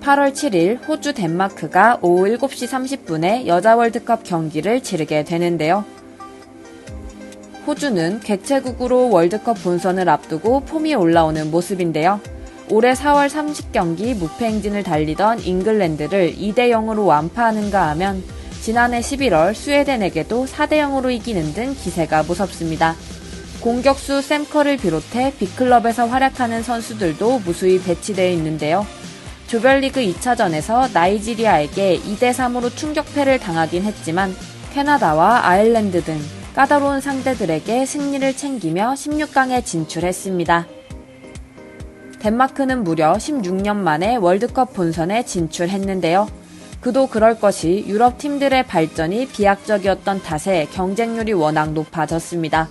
(8월 7일) 호주 덴마크가 오후 (7시 30분에) 여자 월드컵 경기를 치르게 되는데요. 호주는 개최국으로 월드컵 본선을 앞두고 폼이 올라오는 모습인데요. 올해 4월 30경기 무패 행진을 달리던 잉글랜드를 2대 0으로 완파하는가 하면 지난해 11월 스웨덴에게도 4대 0으로 이기는 등 기세가 무섭습니다. 공격수 샘커를 비롯해 빅클럽에서 활약하는 선수들도 무수히 배치되어 있는데요. 조별리그 2차전에서 나이지리아에게 2대 3으로 충격패를 당하긴 했지만 캐나다와 아일랜드 등 까다로운 상대들에게 승리를 챙기며 16강에 진출했습니다. 덴마크는 무려 16년 만에 월드컵 본선에 진출했는데요. 그도 그럴 것이 유럽 팀들의 발전이 비약적이었던 탓에 경쟁률이 워낙 높아졌습니다.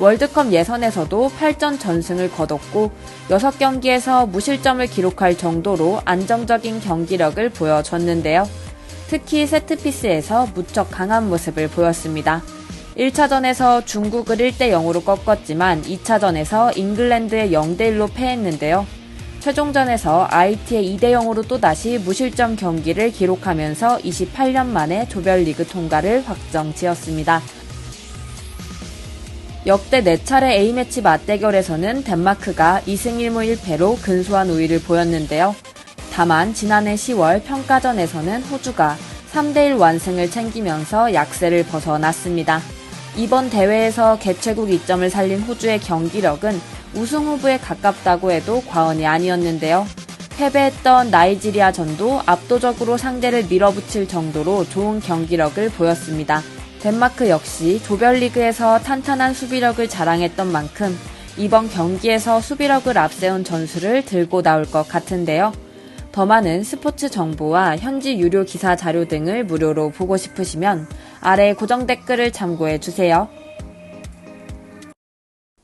월드컵 예선에서도 8전 전승을 거뒀고 6경기에서 무실점을 기록할 정도로 안정적인 경기력을 보여줬는데요. 특히 세트피스에서 무척 강한 모습을 보였습니다. 1차전에서 중국을 1대 0으로 꺾었지만 2차전에서 잉글랜드에 0대 1로 패했는데요. 최종전에서 IT의 2대 0으로 또다시 무실점 경기를 기록하면서 28년 만에 조별리그 통과를 확정 지었습니다. 역대 4차례 A매치 맞대결에서는 덴마크가 2승 1무 1패로 근소한 우위를 보였는데요. 다만 지난해 10월 평가전에서는 호주가 3대1 완승을 챙기면서 약세를 벗어났습니다. 이번 대회에서 개최국 이점을 살린 호주의 경기력은 우승 후보에 가깝다고 해도 과언이 아니었는데요. 패배했던 나이지리아 전도 압도적으로 상대를 밀어붙일 정도로 좋은 경기력을 보였습니다. 덴마크 역시 조별리그에서 탄탄한 수비력을 자랑했던 만큼 이번 경기에서 수비력을 앞세운 전술을 들고 나올 것 같은데요. 더 많은 스포츠 정보와 현지 유료 기사 자료 등을 무료로 보고 싶으시면 아래 고정 댓글을 참고해 주세요.